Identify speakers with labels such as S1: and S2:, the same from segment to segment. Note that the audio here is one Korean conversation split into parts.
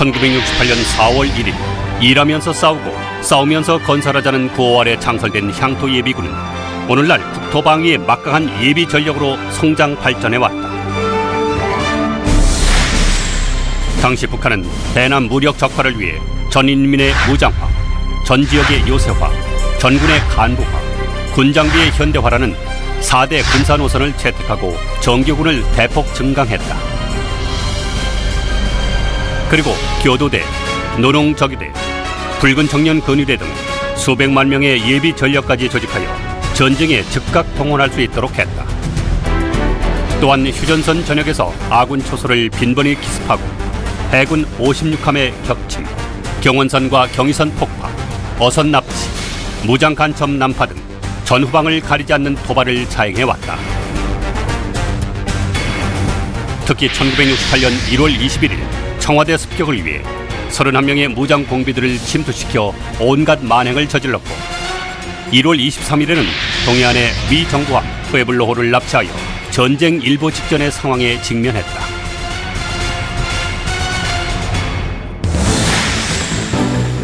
S1: 1968년 4월 1일 일하면서 싸우고 싸우면서 건설하자는 구호 아래 창설된 향토 예비군은 오늘날 국토 방위의 막강한 예비 전력으로 성장 발전해 왔다. 당시 북한은 대남 무력 적화를 위해 전 인민의 무장화, 전 지역의 요새화, 전군의 간부화, 군 장비의 현대화라는 4대 군사 노선을 채택하고 정규군을 대폭 증강했다. 그리고 교도대, 노농저기대, 붉은 청년 근위대 등 수백만 명의 예비 전력까지 조직하여 전쟁에 즉각 동원할 수 있도록 했다. 또한 휴전선 전역에서 아군 초소를 빈번히 기습하고 해군 56함의 격침, 경원선과 경의선 폭파, 어선 납치, 무장 간첩 난파 등 전후방을 가리지 않는 도발을 자행해 왔다. 특히 1968년 1월 21일 청와대 습격을 위해 31명의 무장 공비들을 침투시켜 온갖 만행을 저질렀고 1월 23일에는 동해안의 미 정부함 푸에블로호를 납치하여 전쟁 일보 직전의 상황에 직면했다.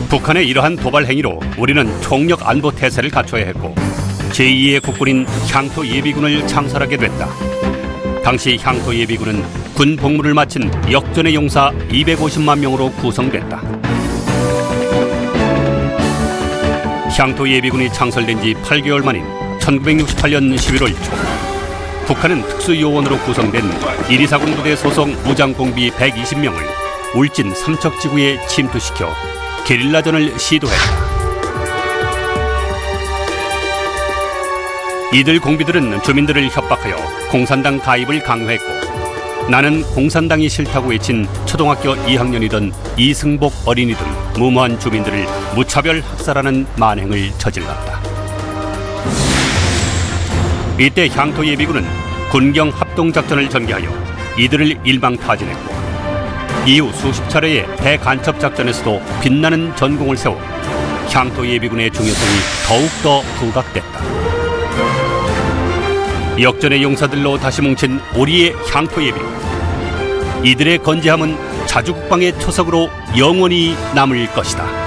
S1: 북한의 이러한 도발 행위로 우리는 총력 안보 태세를 갖춰야 했고 제2의 국군인 향토 예비군을 창설하게 됐다. 당시 향토 예비군은 군 복무를 마친 역전의 용사 250만 명으로 구성됐다. 향토 예비군이 창설된 지 8개월 만인 1968년 11월 초 북한은 특수요원으로 구성된 124군 부대 소속 무장공비 120명을 울진 삼척지구에 침투시켜 게릴라전을 시도했다. 이들 공비들은 주민들을 협박하여 공산당 가입을 강요했고 나는 공산당이 싫다고 외친 초등학교 2학년이던 이승복 어린이 등 무모한 주민들을 무차별 학살하는 만행을 저질렀다. 이때 향토 예비군은 군경 합동 작전을 전개하여 이들을 일방타진했고 이후 수십 차례의 대간첩 작전에서도 빛나는 전공을 세워 향토 예비군의 중요성이 더욱 더 부각됐다. 역전의 용사들로 다시 뭉친 우리의 향토 예비군. 이들의 건재함은 자주국방의 초석으로 영원히 남을 것이다.